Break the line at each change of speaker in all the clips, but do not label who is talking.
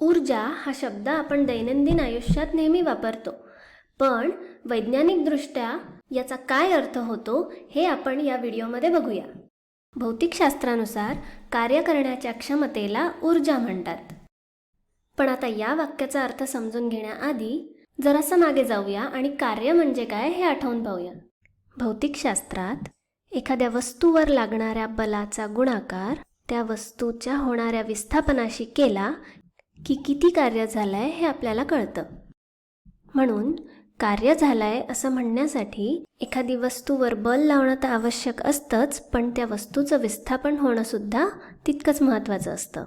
ऊर्जा हा शब्द आपण दैनंदिन आयुष्यात नेहमी वापरतो. पण वैज्ञानिकदृष्ट्या याचा काय अर्थ होतो हे आपण या व्हिडिओमध्ये बघूया. भौतिकशास्त्रानुसार कार्य करण्याच्या क्षमतेला ऊर्जा म्हणतात. पण आता या वाक्याचा अर्थ समजून घेण्याआधी जरासं मागे जाऊया आणि कार्य म्हणजे काय हे आठवून पाहूया. भौतिकशास्त्रात एखाद्या वस्तूवर लागणाऱ्या बलाचा गुणाकार त्या वस्तूच्या होणाऱ्या विस्थापनाशी केला की किती कार्य झालं आहे हे आपल्याला कळतं. म्हणून कार्य झालं आहे असं म्हणण्यासाठी एखादी वस्तूवर बल लावणं तर आवश्यक असतंच पण त्या वस्तूचं विस्थापन होणंसुद्धा तितकंच महत्त्वाचं असतं.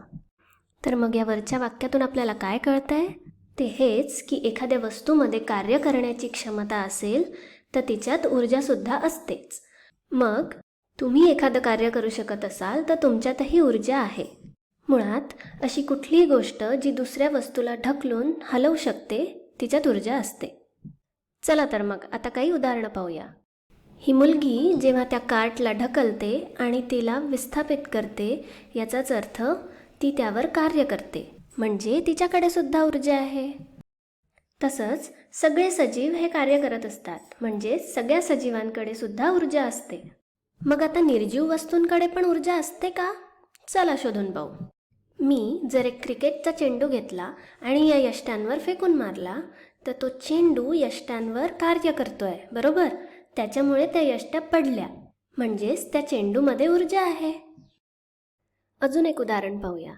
तर मग या वरच्या वाक्यातून आपल्याला काय कळतंय? ते हेच की एखाद्या वस्तूमध्ये कार्य करण्याची क्षमता असेल तर तिच्यात ऊर्जासुद्धा असतेच. मग तुम्ही एखादं कार्य करू शकत असाल तर तुमच्यातही ऊर्जा आहे. मुळात अशी कुठलीही गोष्ट जी दुसऱ्या वस्तूला ढकलून हलवू शकते तिच्यात ऊर्जा असते. चला तर मग आता काही उदाहरणं पाहूया. ही मुलगी जेव्हा त्या कार्टला ढकलते आणि तिला विस्थापित करते याचाच अर्थ ती त्यावर कार्य करते. म्हणजे तिच्याकडे सुद्धा ऊर्जा आहे. तसंच सगळे सजीव हे कार्य करत असतात. म्हणजे सगळ्या सजीवांकडे सुद्धा ऊर्जा असते. मग आता निर्जीव वस्तूंकडे पण ऊर्जा असते का? चला शोधून पाहू. मी जर एक क्रिकेटचा चेंडू घेतला आणि या यष्टांवर फेकून मारला तर तो चेंडू यष्टांवर कार्य करतो आहे बरोबर? त्याच्यामुळे त्या यष्ट्या पडल्या. म्हणजेच त्या चेंडूमध्ये ऊर्जा आहे. अजून एक उदाहरण पाहूया.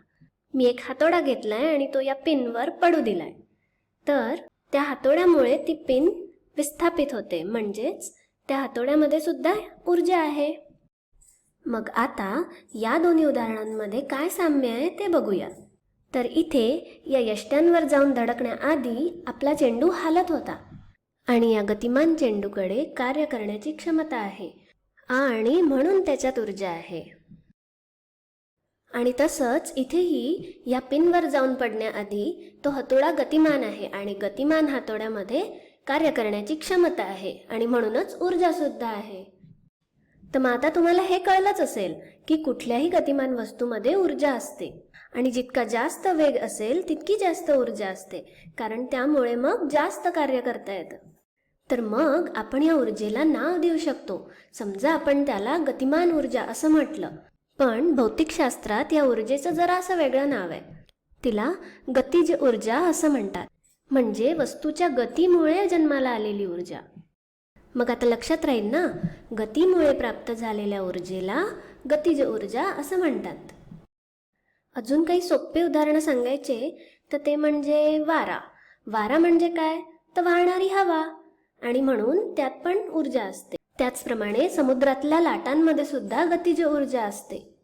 मी एक हातोडा घेतला आहे आणि तो या पिनवर पडू दिला आहे तर त्या हातोड्यामुळे ती पिन विस्थापित होते. म्हणजेच त्या हातोड्यामध्ये सुद्धा ऊर्जा आहे. मग आता या दोन्ही उदाहरणांमध्ये काय साम्य आहे ते बघूया. तर इथे या यष्ट्यांवर जाऊन धडकण्याआधी आपला चेंडू हालत होता आणि या गतिमान चेंडूकडे कार्य करण्याची क्षमता आहे आणि म्हणून त्याच्यात ऊर्जा आहे. आणि तसंच इथेही या पिनवर जाऊन पडण्याआधी तो हातोडा गतिमान आहे आणि गतिमान हातोड्यामध्ये कार्य करण्याची क्षमता आहे आणि म्हणूनच ऊर्जासुद्धा आहे. तर मग आता तुम्हाला हे कळलंच असेल की कुठल्याही गतिमान वस्तूमध्ये ऊर्जा असते. आणि जितका जास्त वेग असेल तितकी जास्त ऊर्जा असते. कारण त्यामुळे मग जास्त कार्य करता येतं. तर मग आपण या ऊर्जेला नाव देऊ शकतो. समजा आपण त्याला गतिमान ऊर्जा असं म्हटलं. पण भौतिकशास्त्रात या ऊर्जेचं जरा असं वेगळं नाव आहे. तिला गतिज ऊर्जा असं म्हणतात. म्हणजे वस्तूच्या गतीमुळे जन्माला आलेली ऊर्जा. मग आता लक्षात राहील ना गतीमुळे प्राप्त झालेल्या ऊर्जेला गतिज ऊर्जा असं म्हणतात. अजून काही सोपे उदाहरणं सांगायचे तर ते म्हणजे वारा. वारा म्हणजे काय? तर वाहणारी हवा. आणि म्हणून त्यात पण ऊर्जा असते. त्याचप्रमाणे समुद्रातल्या लाटांमध्ये सुद्धा गतिज ऊर्जा असते.